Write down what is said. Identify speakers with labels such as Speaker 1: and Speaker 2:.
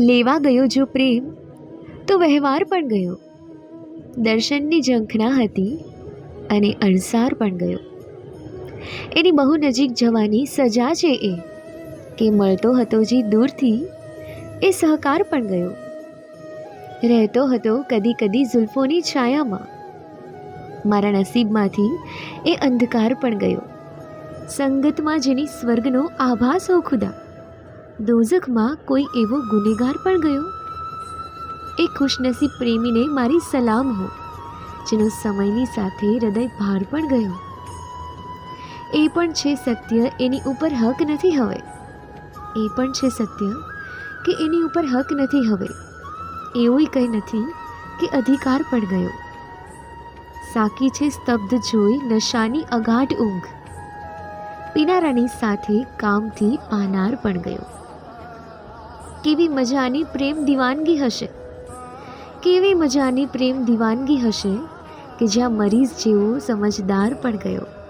Speaker 1: લેવા ગયો જો પ્રેમ, તો વહેવાર પણ ગયો. દર્શનની ઝંખના હતી અને અણસાર પણ ગયો. એની બહુ નજીક જવાની સજા છે એ, કે મળતો હતો જે દૂરથી, એ સહકાર પણ ગયો. રહેતો હતો કદી કદી ઝુલ્ફોની છાયામાં. મારા નસીબમાંથી એ અંધકાર પણ ગયો. સંગતમાં જેની સ્વર્ગનો આભાસ હો ખુદા. દોઝખમાં કોઈ એવો ગુનેગાર પણ ગયો? એ ખુશનસીબ પ્રેમીને મારી સલામ હો, જેનો સમયની સાથે હૃદય ભાર પણ ગયો. એ પણ છે સત્ય, એની ઉપર હક નથી હવે. એ પણ છે સત્ય કે એની ઉપર હક નથી હવે. એવું કંઈ નથી કે અધિકાર પણ ગયો. સાકી છે સ્તબ્ધ જોઈ નશાની અગાઢ ઊંઘ. પીનારાની સાથે કામથી પાનાર પણ ગયો. કેવી મજાની પ્રેમ દીવાનગી હશે? કેવી મજાની પ્રેમ દીવાનગી હશે કે જ્યાં મરીઝ જેવો સમજદાર પણ ગયો?